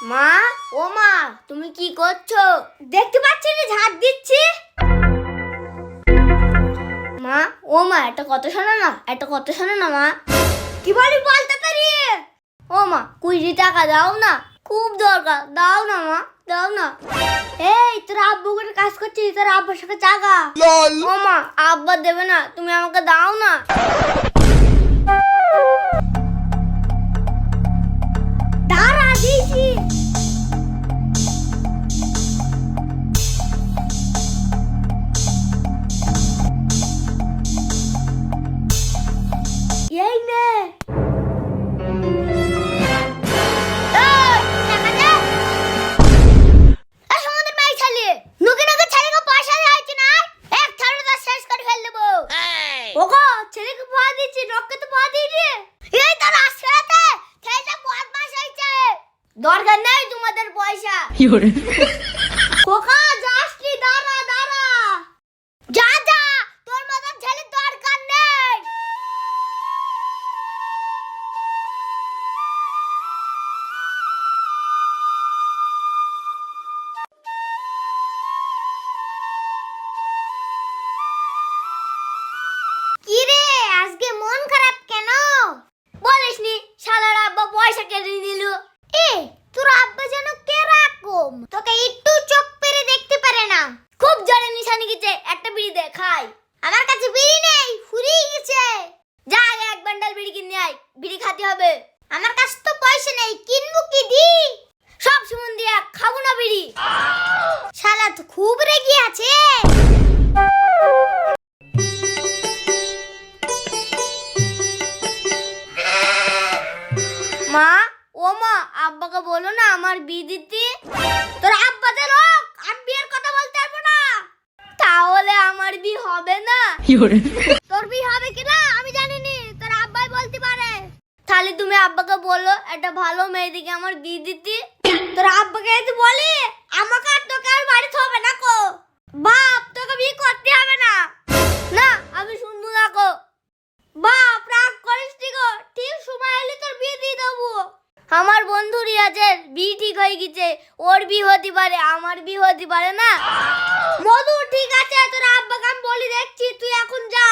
মা ও মা তুমি কি করছ? দেখতে পাচ্ছি না ঝাঁট দিচ্ছি? মা ও মা একটা কথা শোনো না একটা কথা শোনো না মা। কি বলি বলতে পারি? ও মা কুড়ি টাকা দাও না খুব দরকার দাও না মা দাও না। এই তোর আব্বু করে কাজ করছিস তোর আব্বার সাথে টাকা ও মা আব্বা দেবে না তুমি আমাকে দাও না। পয়সা খোকা হবে। আমার কাছে তো পয়সা নেই, কিনবো কি দি? সব সুমন দিয়া খাব না বিড়ি। শালা তো খুব রেগে আছে। মা, ও মা, আব্বাকে বলো না আমার বিয়ে দিতে। তোর আব্বাতে লোক, আমি বিয়ের কথা বলতে পারব না। তাহলে আমার বিয়ে হবে না তোর বিয়ে হবে কিনা আমি জানি নি তোর আব্বাই বলতে পারে তাহলে তুমি আব্বাকে বলো, একটা ভালো মেয়ে দিকে আমার বিয়ে দিতে। তোর আব্বাকে যদি বলি, আমাকে আর তোকে আর বাড়িতে হবে না কো। বাপ, তোকে বিয়ে করতে হবে না। না, আমি শুনব না কো। বাপ, রাগ করিস গো। ঠিক সময় এলে তোর বিয়ে দিয়ে দেবো। আমার বন্ধু রিয়াজের বিয়ে ঠিক হয়ে গেছে। ওর বিয়ে হতে পারে, আমার বিয়ে হতে পারে না। মধু, ঠিক আছে, তোর আব্বাকে আমি বলি দেখছি, তুই এখন যা।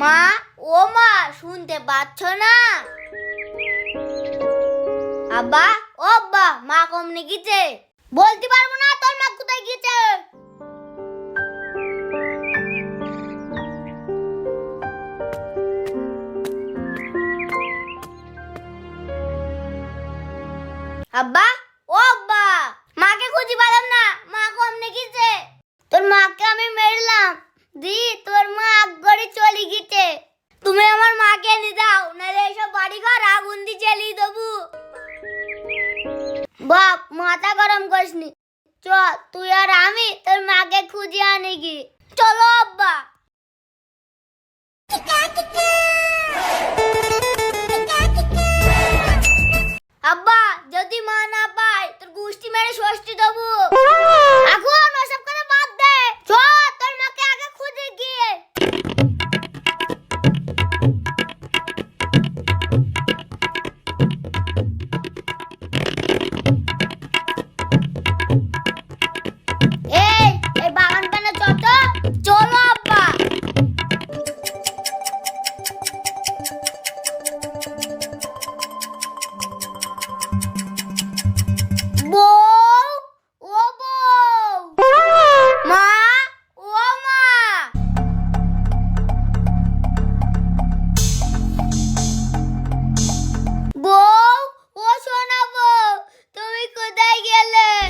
মা, ও মা, শুনতে পাচ্ছ না? আব্বা, ও আব্বা, মা কমনে গেছে বলতে পারব না তোর মা কোথায় গেছে আব্বা মাথা গরম করিসনি চ তুই আর আমি তোর মাকে খুঁজে আনি কি চলো আব্বা আব্বা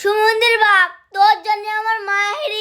সুমন্দির বাপ তোর জন্য আমার মায়ের